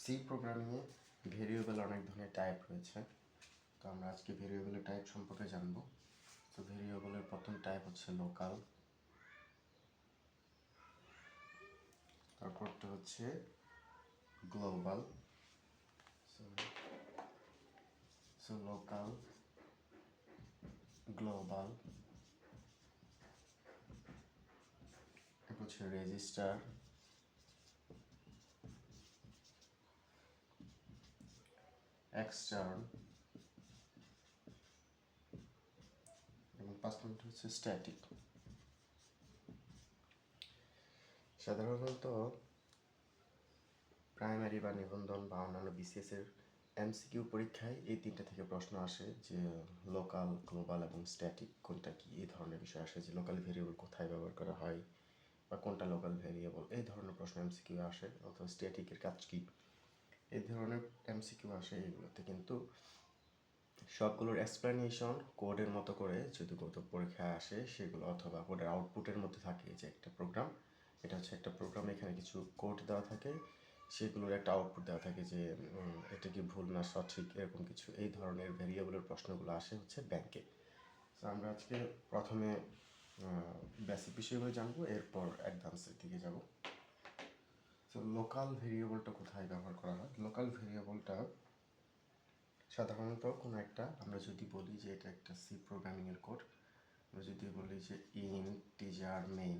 C প্রোগ্রামিংয়ে variable অনেক ধরনের type রয়েছে। তো আমরা আজকে ভেরিয়েবলের টাইপ সম্পর্কে জানব। তো ভেরিয়েবলের প্রথম টাইপ হচ্ছে লোকাল তারপরটা হচ্ছে গ্লোবাল সো লোকাল গ্লোবাল হচ্ছে রেজিস্টার এক্সটার্ন এবং পাঁচ হচ্ছে স্ট্যাটিক সাধারণত প্রাইমারি বা নিবন্ধন বা অন্যান্য বিসিএস এর এমসিকিউ পরীক্ষায় এই তিনটা থেকে প্রশ্ন আসে যে লোকাল গ্লোবাল এবং স্ট্যাটিক কোনটা কি? এই ধরনের বিষয় আসে যে লোকাল ভেরিয়েবল কোথায় ব্যবহার করা হয় বা কোনটা লোকাল ভেরিয়েবল এই ধরনের প্রশ্ন এমসিকিউ আসে। অথবা স্ট্যাটিকের কাজ কি? এই ধরনের এমসিকিউ আসে এগুলোতে। কিন্তু সবগুলোর এক্সপ্লেনেশন কোডের মতো করে যদি কত পরীক্ষায় আসে, সেগুলো অথবা কোডের আউটপুটের মধ্যে থাকে যে একটা প্রোগ্রাম এটা হচ্ছে একটা প্রোগ্রাম এখানে কিছু কোড দেওয়া থাকে, সেগুলোর একটা আউটপুট দেওয়া থাকে যে এটা কি ভুল না সঠিক, এরকম কিছু। এই ধরনের ভেরিয়েবলের প্রশ্নগুলো আসে হচ্ছে ব্যাংকে তো আমরা আজকে প্রথমে বেসিক বিষয়গুলো জানব, এরপর অ্যাডভান্সের দিকে যাব। তো লোকাল ভেরিয়েবলটা কোথায় ব্যবহার করা হয়? লোকাল ভেরিয়েবলটা সাধারণত কোনো একটা আমরা যদি বলি যে এটা একটা সি প্রোগ্রামিংয়ের কোড আমরা যদি বলি যে ইন্টিজার মেইন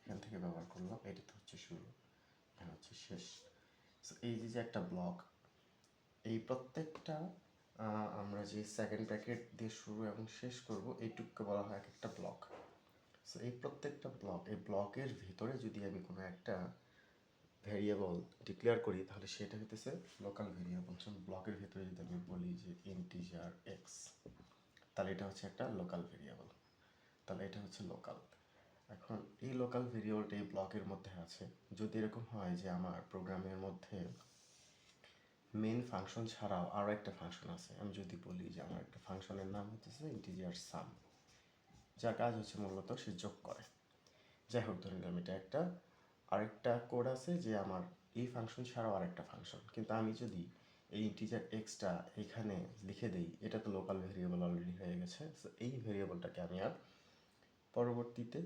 এখান থেকে ব্যবহার করলাম এটা তো হচ্ছে শুরু এখানে হচ্ছে শেষ। So, এই যে যে একটা ব্লক এই প্রত্যেকটা আমরা যে সেকেন্ড প্যাকেট দিয়ে শুরু এবং শেষ করব এইটুকুকে বলা হয় এক একটা ব্লক সো এই প্রত্যেকটা ব্লক এই ব্লকের ভিতরে যদি আমি কোনো একটা ভেরিয়েবল ডিক্লেয়ার করি, তাহলে সেটা হইতেছে লোকাল ভেরিয়েবল যেমন ব্লকের ভিতরে যদি আমি বলি যে ইন্টিজার এক্স তাহলে এটা হচ্ছে একটা লোকাল ভেরিয়েবল তাহলে এটা হচ্ছে লোকাল এখন এই লোকাল ভেরিয়েবলটা এই ব্লকের মধ্যে আছে, যদি এরকম হয় যে আমার প্রোগ্রামের মধ্যে মেন ফাংশন ছাড়াও আরও একটা ফাংশন আছে, আমি যদি বলি যে আমার একটা ফাংশনের নাম হচ্ছে ইন্টিজার সাম যার কাজ হচ্ছে মূলত সে যোগ করে। যাই হোক ধরে নিলাম এটা একটা আরেকটা কোড আছে যে আমার এই ফাংশন ছাড়াও আরেকটা ফাংশন কিন্তু আমি যদি এই ইন্টিজার এক্সটা এখানে লিখে দেই, এটা তো লোকাল ভেরিয়েবল অলরেডি হয়ে গেছে। এই ভেরিয়েবলটাকে আমি আর পরবর্তীতে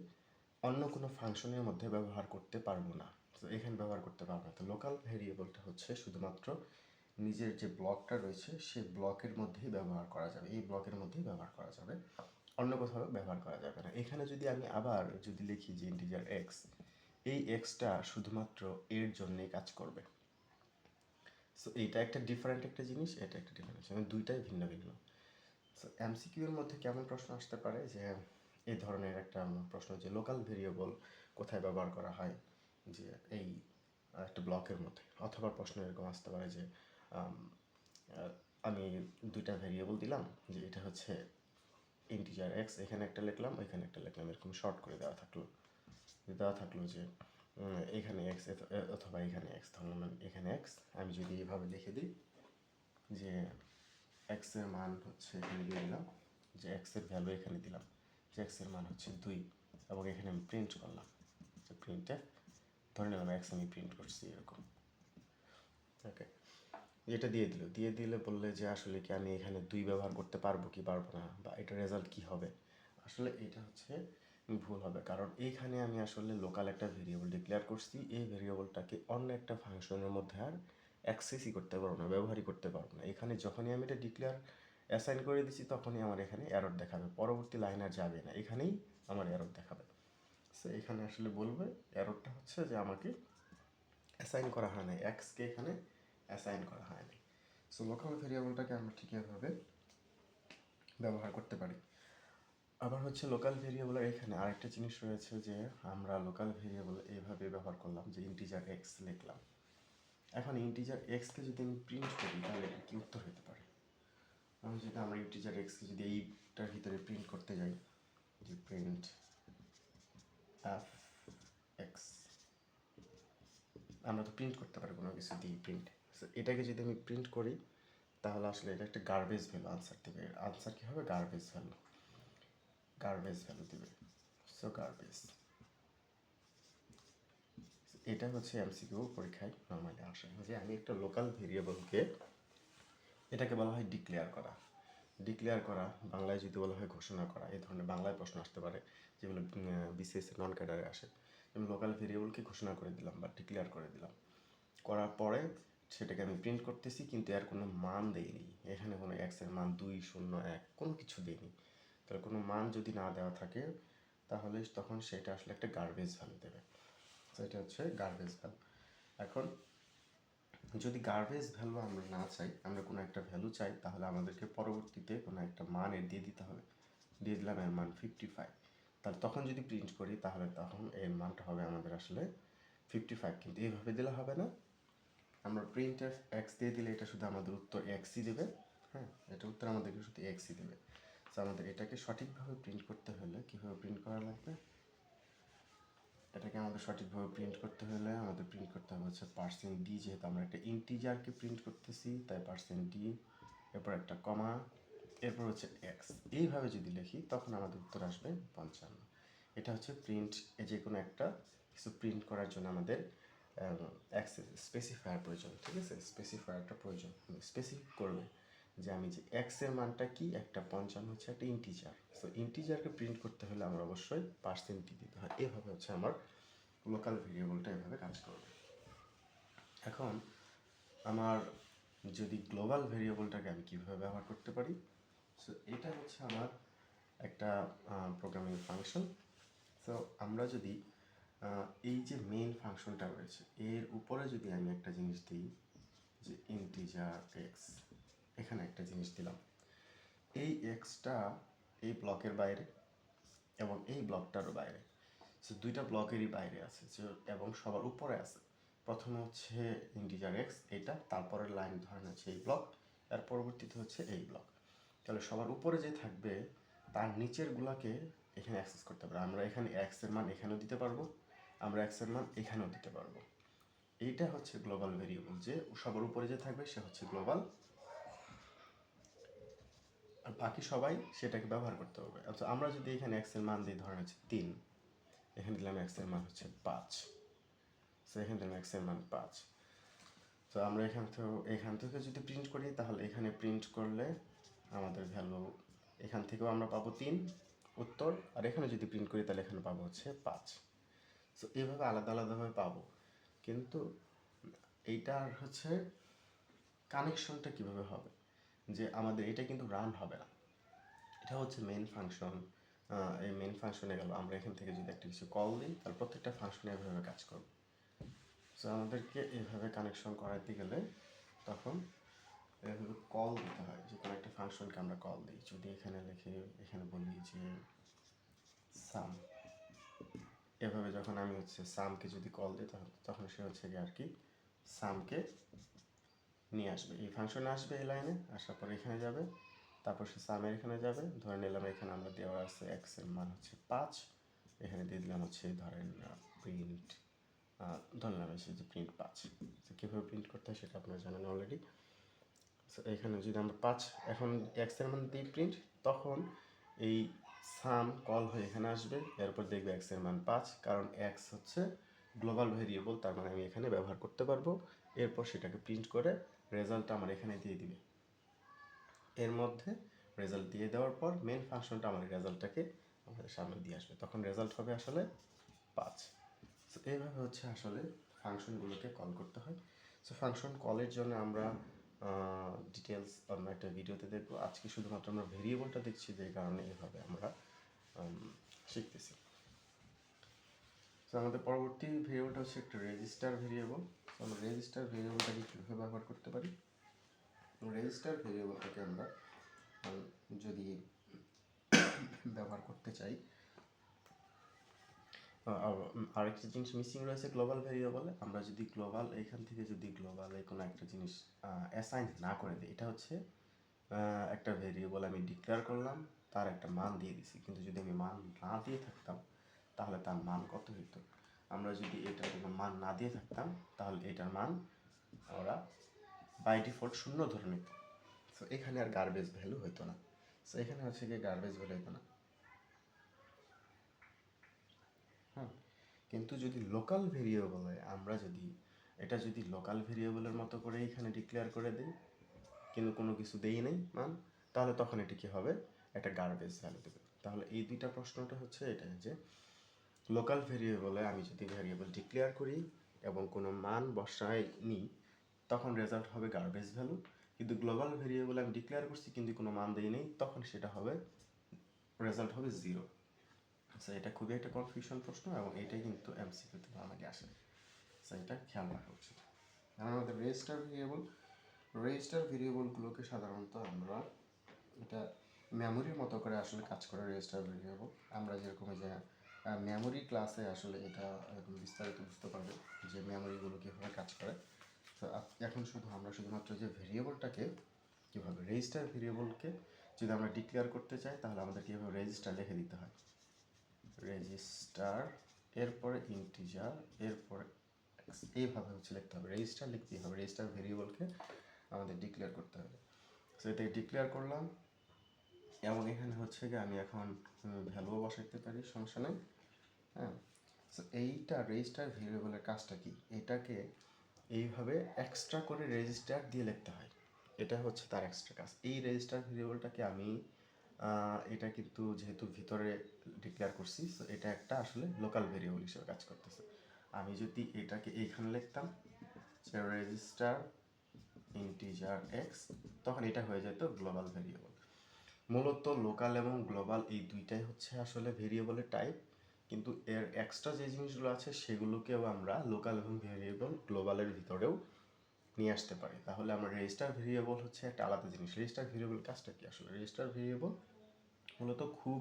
অন্য কোনো ফাংশনের মধ্যে ব্যবহার করতে পারব না। তো এখানে ব্যবহার করতে পারব না। তো লোকাল ভেরিয়েবলটা হচ্ছে শুধুমাত্র নিজের যে ব্লকটা রয়েছে সেই ব্লকের মধ্যেই ব্যবহার করা যাবে। এই ব্লকের মধ্যেই ব্যবহার করা যাবে। অন্য কোথাও ব্যবহার করা যাবে না। এখানে যদি আমি আবার যদি লিখি যে ইন্টিজার এক্স এই এক্সটা শুধুমাত্র এর জন্যই কাজ করবে। সো এইটা একটা ডিফারেন্ট একটা জিনিস, এটা একটা ডিফারেন্ট মানে দুইটাই ভিন্ন ভিন্ন। সো এমসিকিউ এর মধ্যে কেমন প্রশ্ন আসতে পারে? যে এই ধরনের একটা প্রশ্ন যে লোকাল ভেরিয়েবল কোথায় ব্যবহার করা হয়? যে, এই একটা ব্লকের মধ্যে। অথবা প্রশ্ন এরকম আসতে পারে যে, আমি দুইটা ভেরিয়েবল দিলাম, যে এটা হচ্ছে ইন্টিজার এক্স এখানে একটা লিখলাম, ওইখানে একটা লিখলাম, এরকম শর্ট করে দেওয়া থাকল। দেওয়া থাকল যে এখানে এক্স অথবা এখানে এক্স ধরলাম আমি এখানে এক্স আমি যদি এভাবে লিখে দিই যে এক্সের মান হচ্ছে এখানে দিয়ে দিলাম, যে এক্সের ভ্যালু এখানে দিলাম, যে এক্সের মান হচ্ছে দুই, এবং এখানে আমি প্রিন্ট করলাম, যে প্রিন্টে ধরে নিলাম এক্স আমি প্রিন্ট করছি এরকম। ওকে এটা দিয়ে দিল, দিয়ে দিলে বললে যে আসলে কি আমি এখানে দুই ব্যবহার করতে পারব কি পারব না, বা এটা রেজাল্ট কি হবে? আসলে এটা হচ্ছে ভুল হবে। কারণ এইখানে আমি আসলে লোকাল একটা ভেরিয়েবল ডিক্লেয়ার করছি। এই ভেরিয়েবলটাকে অন্য একটা ফাংশনের মধ্যে আর অ্যাক্সেসই করতে পারব না, ব্যবহারই করতে পারব না। এখানে যখনই আমি এটা ডিক্লেয়ার অ্যাসাইন করে দিচ্ছি তখনই আমার এখানে এরর দেখাবে। পরবর্তী লাইন আর যাবে না। এখানেই আমার এরর দেখাবে। সো এখানে আসলে বলবে এররটা হচ্ছে যে আমাকে অ্যাসাইন করা হয় নাই। এক্সকে এখানে অ্যাসাইন করা হয় নাই। সো লোকাল ভেরিয়েবলটাকে আমরা ঠিক এভাবে ব্যবহার করতে পারি। আবার হচ্ছে লোকাল ভেরিয়েবলের এখানে আরেকটা জিনিস রয়েছে যে, আমরা লোকাল ভেরিয়েবল এইভাবে ব্যবহার করলাম যে ইন্টিজার এক্স লিখলাম। এখন ইন্টিজার এক্সকে যদি আমি প্রিন্ট করি, তাহলে এটা কি উত্তর হতে পারে? আমি যদি আমরা ইন্টিজার এক্সকে যদি এইটার ভিতরে প্রিন্ট করতে যাই, যে প্রিন্ট এফ এক্স আমরা তো প্রিন্ট করতে পারি কোনো কিছু দিয়ে প্রিন্ট এটাকে যদি আমি প্রিন্ট করি, তাহলে আসলে এটা একটা গার্বেজ ভ্যালু আনসার দেবে। আনসার কী হবে? গার্বেজ ভ্যালু গার্বেজ ভ্যালু দেবে। সো গার্বেজ এটা হচ্ছে এমসিকিউ পরীক্ষায় নর্মালি আসে। যে আমি একটা লোকাল ভেরিয়েবলকে এটাকে বলা হয় ডিক্লেয়ার করা। ডিক্লেয়ার করা, বাংলায় যদি বলা হয় ঘোষণা করা, এই ধরনের বাংলায় প্রশ্ন আসতে পারে যেগুলো বিসিএস নন ক্যাডারে আসে। আমি লোকাল ভেরিয়েবলকে ঘোষণা করে দিলাম বা ডিক্লেয়ার করে দিলাম। করার পরে সেটাকে আমি প্রিন্ট করতেছি, কিন্তু এর কোনো মান দেইনি এখানে কোনো এক্সের মান দুই, শূন্য, এক কোনো কিছু দেইনি তাহলে কোনো মান যদি না দেওয়া থাকে, তাহলে তখন সেটা আসলে একটা গার্বেজ ভ্যালু দেবে। এটা হচ্ছে গার্বেজ ভ্যালু এখন যদি গার্বেজ ভ্যালু আমরা না চাই, আমরা কোনো একটা ভ্যালু চাই, তাহলে আমাদেরকে পরবর্তীতে কোনো একটা মান এর দিয়ে দিতে হবে। দিয়ে দিলাম এর মান ফিফটি ফাইভ তাহলে তখন যদি প্রিন্ট করি, তাহলে তখন এর মানটা হবে আমাদের আসলে ফিফটি ফাইভ কিন্তু এইভাবে দিলে হবে না। আমরা প্রিন্ট এক্স দিয়ে দিলে এটা শুধু আমাদের উত্তর এক্সই দেবে। হ্যাঁ এটা উত্তর আমাদেরকে শুধু এক্সই দেবে। তো আমাদের এটাকে সঠিকভাবে প্রিন্ট করতে হলে কীভাবে প্রিন্ট করা লাগবে? এটাকে আমাদের সঠিকভাবে প্রিন্ট করতে হলে আমাদের প্রিন্ট করতে হবে হচ্ছে পার্সেন্ট ডি যেহেতু আমরা একটা ইন্টিজারকে প্রিন্ট করতেছি, তাই পার্সেন্ট ডি এরপর একটা কমা এরপর হচ্ছে এক্স এইভাবে যদি লিখি, তখন আমাদের উত্তর আসবে পঞ্চান্ন। এটা হচ্ছে প্রিন্ট যে কোনো একটা কিছু প্রিন্ট করার জন্য আমাদের অ্যাক্সেস স্পেসিফায়ার প্রয়োজন, ঠিক আছে? স্পেসিফায়ারটা প্রয়োজন স্পেসিফিক করবে। যে আমি যে এক্সের মানটা কি, একটা পঞ্চান্ন হচ্ছে একটা ইন্টিজার সো ইন্টিজারকে প্রিন্ট করতে হলে আমার অবশ্যই পার্সেন্টটি দিতে হয়। এভাবে হচ্ছে আমার লোকাল ভেরিয়েবলটা এভাবে কাজ করবে। এখন, আমার যদি গ্লোবাল ভেরিয়েবলটাকে আমি কীভাবে ব্যবহার করতে পারি? সো এটা হচ্ছে আমার একটা প্রোগ্রামিং ফাংশন সো আমরা যদি এই যে মেইন ফাংশনটা রয়েছে, এর উপরে যদি আমি একটা জিনিস দিই, যে ইন্টিজার এক্স এখানে একটা জিনিস দিলাম। এই এক্সটা এই ব্লকের বাইরে এবং এই ব্লকটারও বাইরে। সো দুইটা ব্লকেরই বাইরে আছে। এবং সবার উপরে আছে। প্রথমে হচ্ছে ইন্টিজার এক্স এটা তারপরের লাইন ধরেন হচ্ছে এই ব্লক এর পরবর্তীতে হচ্ছে এই ব্লক তাহলে সবার উপরে যে থাকবে, তার নিচের গুলাকে এখানে অ্যাক্সেস করতে পারব আমরা এখানে এক্সের মান এখানেও দিতে পারব, আমরা এক্সের মান এখানেও দিতে পারব। এইটা হচ্ছে গ্লোবাল ভেরিয়েবল যে সবার উপরে যে থাকবে, সে হচ্ছে গ্লোবাল আর বাকি সবাই সেটাকে ব্যবহার করতে পারবে আচ্ছা আমরা যদি এখানে এক্সের মান দিই, ধরেন হচ্ছে তিন, এখানে দিলাম এক্সের মান হচ্ছে পাঁচ। সো এখানে দিলাম এক্সের মান পাঁচ। তো আমরা এখান থেকে এখান থেকে যদি প্রিন্ট করি, তাহলে এখানে প্রিন্ট করলে আমাদের ভ্যালু এখান থেকেও আমরা পাবো তিন, উত্তর, আর এখানে যদি প্রিন্ট করি, তাহলে এখানে পাবো হচ্ছে পাঁচ। সো এইভাবে আলাদা আলাদাভাবে পাবো। কিন্তু এইটার হচ্ছে কানেকশনটা কীভাবে হবে? যে আমাদের, এটা কিন্তু রান হবে না। এটা হচ্ছে মেন ফাংশন এই মেন ফাংশনে গেল। আমরা এখান থেকে যদি একটা কিছু কল দিই, তাহলে প্রত্যেকটা ফাংশনে এভাবে কাজ করবে। সো আমাদেরকে এভাবে কানেকশন করাতে গেলে তখন এভাবে কল দিতে হয় যে কোনো একটা ফাংশনকে আমরা কল দিই। যদি এখানে লিখে, এখানে বলি যে সাম এভাবে যখন আমি হচ্ছে সামকে যদি কল দিই তখন তখন সে হচ্ছে আর কি সামকে নিয়ে আসবে। এই ফাংশনে আসবে এই লাইনে আসার পর এখানে যাবে, তারপর সে সামের এখানে যাবে, ধরে নিলাম এখানে আমরা দেওয়া আছে এক্সের মান হচ্ছে পাঁচ, এখানে দিয়ে দিলাম হচ্ছে ধরেন প্রিন্ট ধরলাম এসে যে প্রিন্ট পাঁচ। কীভাবে প্রিন্ট করতে হয় সেটা আপনারা জানেন অলরেডি এখানে যদি আমরা পাঁচ, এখন এক্সের মান দিই প্রিন্ট তখন এই সাম কল হয়ে এখানে আসবে, এরপর দেখবে এক্সের মান পাঁচ, কারণ এক্স হচ্ছে গ্লোবাল ভেরিয়েবল তার মানে আমি এখানে ব্যবহার করতে পারব। এরপর সেটাকে প্রিন্ট করে রেজাল্টটা আমার এখানে দিয়ে দিবে। এর মধ্যে রেজাল্ট দিয়ে দেওয়ার পর মেন ফাংশনটা আমার রেজাল্টটাকে আমাদের সামনে দিয়ে আসবে। তখন রেজাল্ট হবে আসলে পাঁচ। সো এইভাবে হচ্ছে আসলে ফাংশনগুলোকে কল করতে হয়। সো ফাংশন কলের জন্য আমরা ডিটেলস অন্য একটা ভিডিওতে দেখব। আজকে শুধুমাত্র আমরা ভেরিয়েবলটা দেখছি, যে কারণে এভাবে আমরা শিখতেছি। তো আমাদের পরবর্তী ভেরিয়েবলটা হচ্ছে একটা রেজিস্টার ভেরিয়েবল তো আমরা রেজিস্টার ভেরিয়েবলটাকে কীভাবে ব্যবহার করতে পারি? রেজিস্টার ভেরিয়েবলটাকে আমরা যদি ব্যবহার করতে চাই আরেকটা জিনিস মিসিং রয়েছে গ্লোবাল ভেরিয়েবলে আমরা যদি গ্লোবাল এখান থেকে যদি গ্লোবালে কোনো একটা জিনিস অ্যাসাইন না করে দিই, এটা হচ্ছে একটা ভেরিয়েবল আমি ডিক্লেয়ার করলাম, তার একটা মান দিয়ে দিছি। কিন্তু যদি আমি মান না দিয়ে থাকতাম, তাহলে তার মান কত হতো আমরা যদি এটার কোনো মান না দিয়ে থাকতাম, তাহলে এটার মান ওরা বাই ডিফল্ট শূন্য ধরে নিত সো এখানে আর গার্বেজ ভ্যালু হতো না। সো এখানে হচ্ছে গিয়ে গার্বেজ ভ্যালু হতো না। হ্যাঁ কিন্তু যদি লোকাল ভেরিয়েবলে আমরা যদি, এটা যদি লোকাল ভেরিয়েবলের মতো করে এখানে ডিক্লেয়ার করে দিই, কিন্তু কোনো কিছু দেই নেই মান, তাহলে তখন এটি কি হবে? একটা গার্বেজ ভ্যালু দেবে। তাহলে এই দুইটা প্রশ্নটা হচ্ছে এটাই যে লোকাল ভেরিয়েবলে আমি যদি ভেরিয়েবল ডিক্লেয়ার করি এবং কোনো মান বসাই নিই, তখন রেজাল্ট হবে গার্বেজ ভ্যালু কিন্তু গ্লোবাল ভেরিয়েবলে আমি ডিক্লেয়ার করছি, কিন্তু কোনো মান দিই নেই, তখন সেটা হবে রেজাল্ট হবে জিরো আচ্ছা এটা খুবই একটা কনফিউশন প্রশ্ন এবং এটাই কিন্তু এমসিকিউতে আমাকে আসে। আচ্ছা এটা খেয়াল রাখা উচিত। আমাদের রেজিস্টার ভেরিয়েবল রেজিস্টার ভেরিয়েবলগুলোকে সাধারণত আমরা এটা মেমোরির মতো করে আসলে কাজ করে রেজিস্টার ভেরিয়েবল আমরা যেরকম যে মেমোরি ক্লাসে আসলে এটা একদম বিস্তারিত বুঝতে পারবে যে মেমোরিগুলো কীভাবে কাজ করে। তো এখন শুধু আমরা শুধুমাত্র যে ভেরিয়েবলটাকে কীভাবে রেজিস্টার ভেরিয়েবলকে যদি আমরা ডিক্লেয়ার করতে চাই, তাহলে আমাদের কীভাবে রেজিস্টার লিখে দিতে হয়? রেজিস্টার এরপরে ইন্টিজার এরপরে এইভাবে হচ্ছে লিখতে হবে। রেজিস্টার লিখতেই হবে রেজিস্টার ভেরিয়েবলকে আমাদের ডিক্লেয়ার করতে হবে। সো এটাকে ডিক্লেয়ার করলাম। এবং এখানে হচ্ছে গিয়ে আমি এখন ভ্যালুও বসাইতে পারি, সমস্যা নেই। হ্যাঁ? এইটা রেজিস্টার ভেরিয়েবলের কাজটা কি? এটাকে এইভাবে এক্সট্রা করে রেজিস্টার দিয়ে লিখতে হয়। এটা হচ্ছে তার এক্সট্রা কাজ। এই রেজিস্টার ভেরিয়েবলটাকে আমি এটা কিন্তু যেহেতু ভিতরে ডিক্লেয়ার করছি সো এটা একটা আসলে লোকাল ভেরিয়েবল হিসেবে কাজ করতেছে। আমি যদি এটাকে এইখানে লিখতাম রেজিস্টার ইন্টিজার এক্স তখন এটা হয়ে যেত গ্লোবাল ভেরিয়েবল মূলত লোকাল এবং গ্লোবাল এই দুইটাই হচ্ছে আসলে ভেরিয়েবলের টাইপ কিন্তু এর এক্সট্রা যে জিনিসগুলো আছে সেগুলোকেও আমরা লোকাল এবং ভেরিয়েবল গ্লোবালের ভিতরেও নিয়ে আসতে পারি। তাহলে আমরা রেজিস্টার ভেরিয়েবল হচ্ছে একটা আলাদা জিনিস। রেজিস্টার ভেরিয়েবল কাজটা কি আসলে? রেজিস্টার ভেরিয়েবল মূলত খুব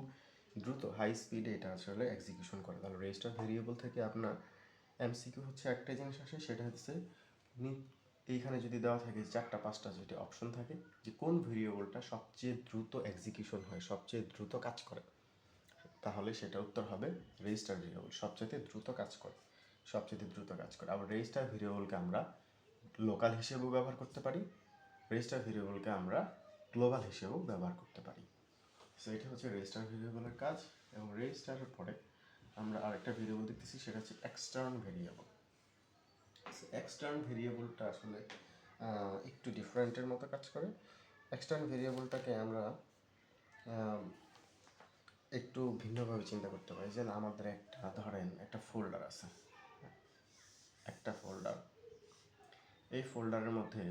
দ্রুত হাই স্পিডে এটা আসলে এক্সিকিউশন করে। তাহলে রেজিস্টার ভেরিয়েবল থেকে আপনার এমসিকিউ হচ্ছে একটা জিনিস আসে, সেটা হচ্ছে এইখানে যদি দেওয়া থাকে চারটা, পাঁচটা যেটা অপশন থাকে, যে কোন ভেরিয়েবলটা সবচেয়ে দ্রুত এক্সিকিউশন হয়, সবচেয়ে দ্রুত কাজ করে। তাহলে সেটা উত্তর হবে রেজিস্টার ভেরিয়েবল সবচেয়ে দ্রুত কাজ করে। সবচেয়ে দ্রুত কাজ করে। আবার রেজিস্টার ভেরিয়েবলকে আমরা লোকাল হিসেবেও ব্যবহার করতে পারি। রেজিস্টার ভেরিয়েবলকে আমরা গ্লোবাল হিসেবেও ব্যবহার করতে পারি। সো এটা হচ্ছে রেজিস্টার ভেরিয়েবলের কাজ এবং রেজিস্টারের পরে আমরা আরেকটা ভেরিয়েবল দেখতেছি, সেটা হচ্ছে এক্সটার্ন ভেরিয়েবল এক্সটার্ন ভেরিয়েবলটা আসলে একটু ডিফারেন্টের মতো কাজ করে। এক্সটার্ন ভেরিয়েবলটাকে আমরা একটু ভিন্নভাবে চিন্তা করতে পারি। যেন আমাদের একটা, ধরেন একটা ফোল্ডার আছে। একটা ফোল্ডার এই ফোল্ডারের মধ্যে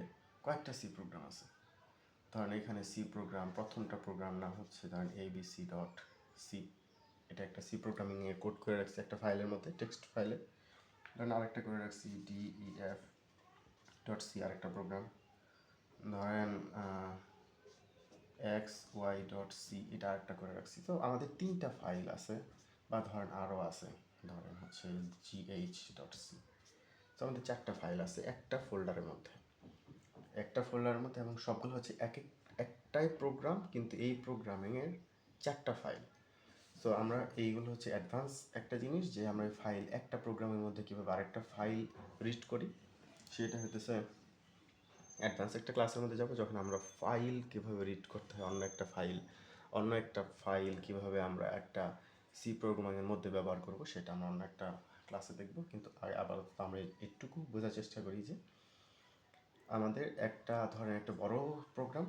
কয়েকটা সি প্রোগ্রাম আছে। ধরেন এখানে সি প্রোগ্রাম প্রথমটা প্রোগ্রাম নাম হচ্ছে ধরেন এবিসি ডট সি এটা একটা সি প্রোগ্রামিং এর কোড করে রাখছি একটা ফাইলের মধ্যে টেক্সট ফাইলে ধরেন আরেকটা করে রাখছি ডিইএফ ডট সি আরেকটা প্রোগ্রাম ধরেন এক্স ওয়াই ডট সি এটা আরেকটা করে রাখছি। তো আমাদের তিনটা ফাইল আছে, বা ধরেন আরও আছে, ধরেন হচ্ছে জিএইচ ডট সি তো আমাদের চারটা ফাইল আছে, একটা ফোল্ডারের মধ্যে। একটা ফোল্ডারের মধ্যে এবং সবগুলো হচ্ছে এক এক, একটাই প্রোগ্রাম কিন্তু এই প্রোগ্রামিংয়ের চারটা ফাইল সো আমরা এইগুলো হচ্ছে অ্যাডভান্স একটা জিনিস, যে আমরা ফাইল একটা প্রোগ্রামের মধ্যে কীভাবে আরেকটা ফাইল রিড করি, সেটা হতেছে অ্যাডভান্স একটা ক্লাসের মধ্যে যাব, যখন আমরা ফাইল কীভাবে রিড করতে হয়, অন্য একটা ফাইল অন্য একটা ফাইল কীভাবে আমরা একটা সি প্রোগ্রামিংয়ের মধ্যে ব্যবহার করব, সেটা আমরা অন্য একটা ক্লাসে দেখব। কিন্তু আপাতত আমরা একটুকু বোঝার চেষ্টা করি যে, আমাদের একটা ধরেন একটা বড় প্রোগ্রাম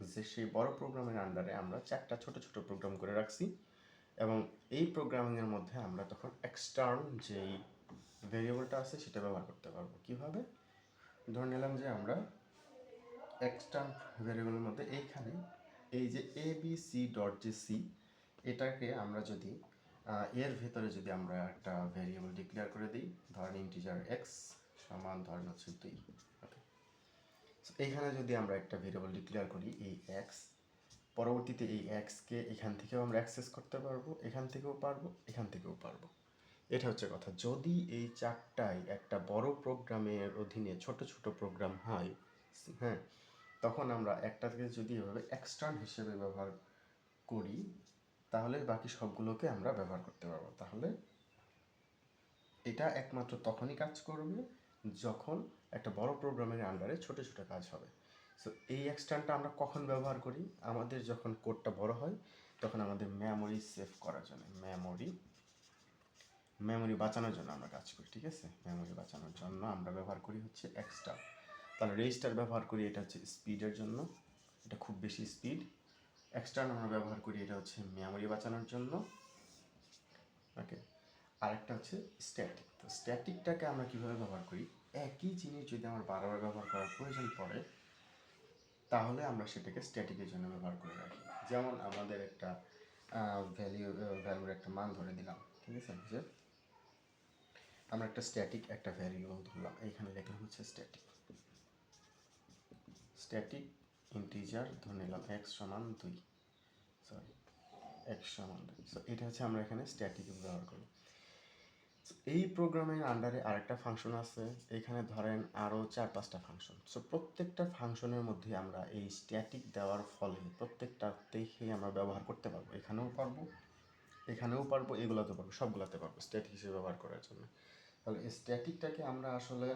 যে সেই বড় প্রোগ্রামের আন্ডারে আমরা চারটা ছোট ছোট প্রোগ্রাম করে রাখছি এবং এই প্রোগ্রামিংয়ের মধ্যে আমরা তখন এক্সটার্ন যেই ভেরিয়েবলটা আছে, সেটা ব্যবহার করতে পারব। কীভাবে? ধরে নিলাম যে আমরা এক্সটার্ন ভেরিয়েবলের মধ্যে এইখানে এই যে এ বি সি ডট যে সি এটাকে আমরা যদি এর ভেতরে যদি আমরা একটা ভেরিয়েবল ডিক্লেয়ার করে দিই, ধরেন ইন্টিজার এক্স সমান ধরেন হচ্ছে দুই ওকে এইখানে যদি আমরা একটা ভেরিয়েবল ডিক্লেয়ার করি, এই এক্স পরবর্তীতে এই এক্সকে এখান থেকেও আমরা অ্যাক্সেস করতে পারব, এখান থেকেও পারব, এখান থেকেও পারব। এটা হচ্ছে কথা। যদি এই চারটাই একটা বড় প্রোগ্রামের অধীনে ছোট ছোট প্রোগ্রাম হয় হ্যাঁ তখন আমরা একটাকে যদি এভাবে এক্সটার্ন হিসেবে ব্যবহার করি, তাহলে বাকি সবগুলোকে আমরা ব্যবহার করতে পারব। তাহলে এটা একমাত্র তখনই কাজ করবে যখন একটা বড় প্রোগ্রামের আন্ডারে ছোট ছোট কাজ হবে। সো এই এক্সটার্নটা আমরা কখন ব্যবহার করি? আমাদের যখন কোডটা বড় হয়, তখন আমাদের মেমোরি সেভ করার জন্য মেমোরি মেমোরি বাঁচানোর জন্য আমরা কাজ করি, ঠিক আছে? মেমোরি বাঁচানোর জন্য আমরা ব্যবহার করি হচ্ছে এক্সট্রা তাহলে রেজিস্টার ব্যবহার করি, এটা হচ্ছে স্পিডের জন্য। এটা খুব বেশি স্পিড এক্সটার্ন আমরা ব্যবহার করি, এটা হচ্ছে মেমোরি বাঁচানোর জন্য। ওকে আরেকটা হচ্ছে স্ট্যাটিক তো স্ট্যাটিকটাকে আমরা কীভাবে ব্যবহার করি? একই জিনিস যদি আমার বারবার ব্যবহার করার প্রয়োজন পড়ে, তাহলে আমরা সেটাকে স্ট্যাটিকের জন্য ব্যবহার করে রাখি। যেমন আমাদের একটা ভ্যালিউ ভ্যালুর একটা মান ধরে দিলাম। ঠিক আছে আমরা একটা স্ট্যাটিক একটা ভ্যারিয়েবল ধরলাম। এখানে লিখলাম হচ্ছে স্ট্যাটিক স্ট্যাটিক ইন্টিজার ধরে নিলাম এক্স সমান দুই। সরি এক্স সমান দুই। সো এটা হচ্ছে আমরা এখানে স্ট্যাটিক ব্যবহার করি। এই প্রোগ্রামের আন্ডারে আরেকটা ফাংশন আছে। এখানে ধরেন আরও চার পাঁচটা ফাংশন সো প্রত্যেকটা ফাংশনের মধ্যে আমরা এই স্ট্যাটিক দেওয়ার ফলে প্রত্যেকটা দেখে আমরা ব্যবহার করতে পারব। এখানেও পারব এখানেও পারব, এগুলোতে পারব, সবগুলোতে পারব স্ট্যাটিক হিসেবে ব্যবহার করার জন্য। তাহলে এই স্ট্যাটিকটাকে আমরা আসলে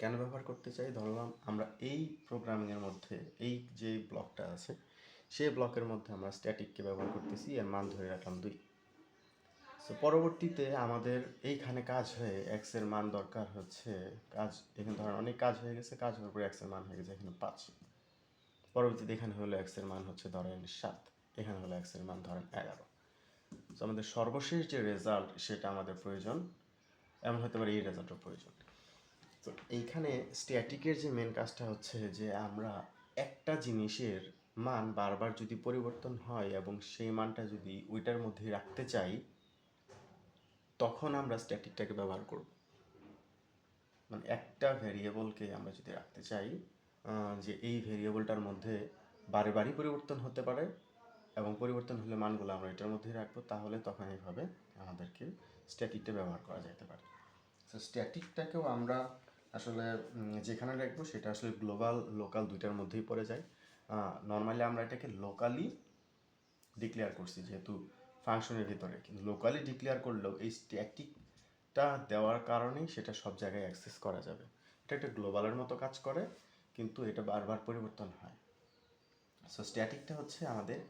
কেন ব্যবহার করতে চাই? ধরলাম আমরা এই প্রোগ্রামিংয়ের মধ্যে, এই যে ব্লকটা আছে, সেই ব্লকের মধ্যে আমরা স্ট্যাটিককে ব্যবহার করতেছি, এর মান ধরে রাখলাম দুই। সো পরবর্তীতে আমাদের এইখানে কাজ হয়ে এক্সের মান দরকার হচ্ছে, কাজ, এখানে ধরেন অনেক কাজ হয়ে গেছে, কাজ হওয়ার পরে এক্সের মান হয়ে গেছে এখানে পাঁচ। পরবর্তীতে এখানে হলো এক্সের মান হচ্ছে ধরেন সাত, এখানে হলো এক্সের মান ধরেন এগারো। সো আমাদের সর্বশেষ যে রেজাল্ট সেটা আমাদের প্রয়োজন, এমন হতে পারে এই রেজাল্টের প্রয়োজন। তো এইখানে স্ট্যাটিকের যে মেন কাজটা হচ্ছে যে আমরা একটা জিনিসের মান বারবার যদি পরিবর্তন হয় এবং সেই মানটা যদি ওইটার মধ্যে রাখতে চাই, তখন আমরা স্ট্যাটিকটাকে ব্যবহার করব। মানে একটা ভেরিয়েবলকে আমরা যদি রাখতে চাই যে এই ভেরিয়েবলটার মধ্যে বারে বারই পরিবর্তন হতে পারে এবং পরিবর্তন হলে মানগুলো আমরা এটার মধ্যেই রাখব, তাহলে তখন এইভাবে আমাদেরকে স্ট্যাটিকটা ব্যবহার করা যেতে পারে। তো স্ট্যাটিকটাকেও আমরা আসলে যেখানে রাখব সেটা আসলে গ্লোবাল লোকাল দুইটার মধ্যেই পড়ে যায়। নর্মালি আমরা এটাকে লোকালি ডিক্লেয়ার করছি, যেহেতু ফাংশনের ভিতরে। কিন্তু লোকালি ডিক্লেয়ার করলেও এই স্ট্যাটিকটা দেওয়ার কারণেই সেটা সব জায়গায় অ্যাক্সেস করা যাবে। এটা একটা গ্লোবালের মতো কাজ করে, কিন্তু এটা বারবার পরিবর্তন হয়। সো স্ট্যাটিকটা হচ্ছে আমাদের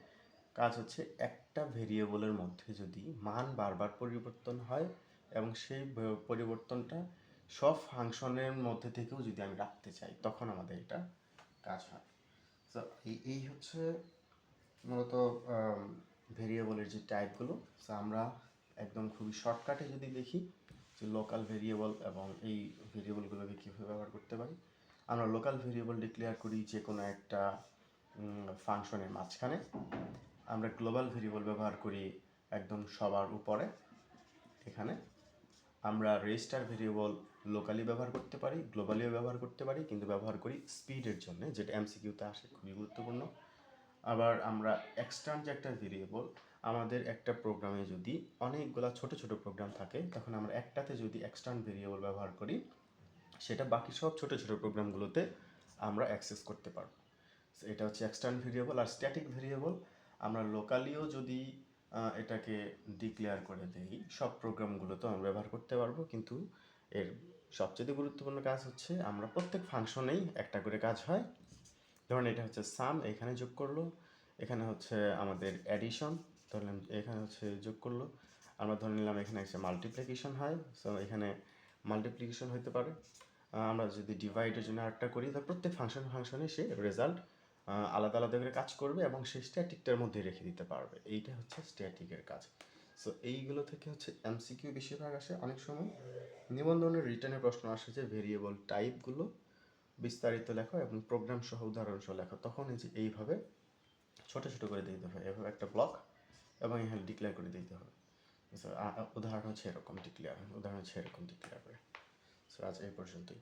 কাজ হচ্ছে একটা ভেরিয়েবলের মধ্যে যদি মান বারবার পরিবর্তন হয় এবং সেই পরিবর্তনটা সব ফাংশনের মধ্যে থেকেও যদি আমি রাখতে চাই, তখন আমাদের এটা কাজ হয়। সো এই হচ্ছে মূলত ভেরিয়েবলের যে টাইপগুলো সো আমরা একদম খুবই শর্টকাটে যদি দেখি যে লোকাল ভেরিয়েবল এবং এই ভেরিয়েবলগুলোকে কীভাবে ব্যবহার করতে পারি, আমরা লোকাল ভেরিয়েবল ডিক্লেয়ার করি যে কোনো একটা ফাংশনের মাঝখানে। আমরা গ্লোবাল ভেরিয়েবল ব্যবহার করি একদম সবার উপরে, এখানে। আমরা রেজিস্টার ভেরিয়েবল লোকালি ব্যবহার করতে পারি গ্লোবালিও ব্যবহার করতে পারি, কিন্তু ব্যবহার করি স্পিডের জন্য, যেটা এমসিকিউতে আসে খুবই গুরুত্বপূর্ণ। আবার আমরা এক্সটার্ন যে একটা ভেরিয়েবল আমাদের একটা প্রোগ্রামে যদি অনেকগুলা ছোট ছোট প্রোগ্রাম থাকে, তখন আমরা একটাতে যদি এক্সটার্ন ভেরিয়েবল ব্যবহার করি, সেটা বাকি সব ছোট ছোট প্রোগ্রামগুলোতে আমরা অ্যাক্সেস করতে পারব। এটা হচ্ছে এক্সটার্ন ভেরিয়েবল আর স্ট্যাটিক ভেরিয়েবল আমরা লোকালিও যদি এটাকে ডিক্লেয়ার করে দেই, সব প্রোগ্রামগুলোতে আমরা ব্যবহার করতে পারব, কিন্তু এর সবচেয়ে গুরুত্বপূর্ণ কাজ হচ্ছে আমরা প্রত্যেক ফাংশনেই একটা করে কাজ হয়। ধরুন এটা হচ্ছে সাম এখানে যোগ করল। এখানে হচ্ছে আমাদের অ্যাডিশন ধরলাম এখানে হচ্ছে যোগ করল। আমরা ধরে নিলাম এখানে হচ্ছে মাল্টিপ্লিকেশন হয় সো এখানে মাল্টিপ্লিকেশন হতে পারে। আমরা যদি ডিভাইডের জন্য আরেকটা করি, তাহলে প্রত্যেক ফাংশন ফাংশনে সে রেজাল্ট আলাদা আলাদা করে কাজ করবে এবং সেই স্ট্যাটিকটার মধ্যে রেখে দিতে পারবে। এইটা হচ্ছে স্ট্যাটিকের কাজ। সো এইগুলো থেকে হচ্ছে এমসিকিউ বেশিরভাগ আসে অনেক সময়। নিবন্ধনের রিটার্নের প্রশ্ন আসে যে ভেরিয়েবল টাইপগুলো বিস্তারিত লেখো এবং প্রোগ্রাম সহ উদাহরণ সহ লেখো। তখন এই যে এইভাবে ছোট ছোট করে দিতে হবে এভাবে একটা ব্লক এবং এখানে ডিক্লেয়ার করে দিতে হবে। উদাহরণ হচ্ছে এরকম ডিক্লেয়ার উদাহরণ হচ্ছে এরকম ডিক্লেয়ার করে। সো আজ এই পর্যন্তই।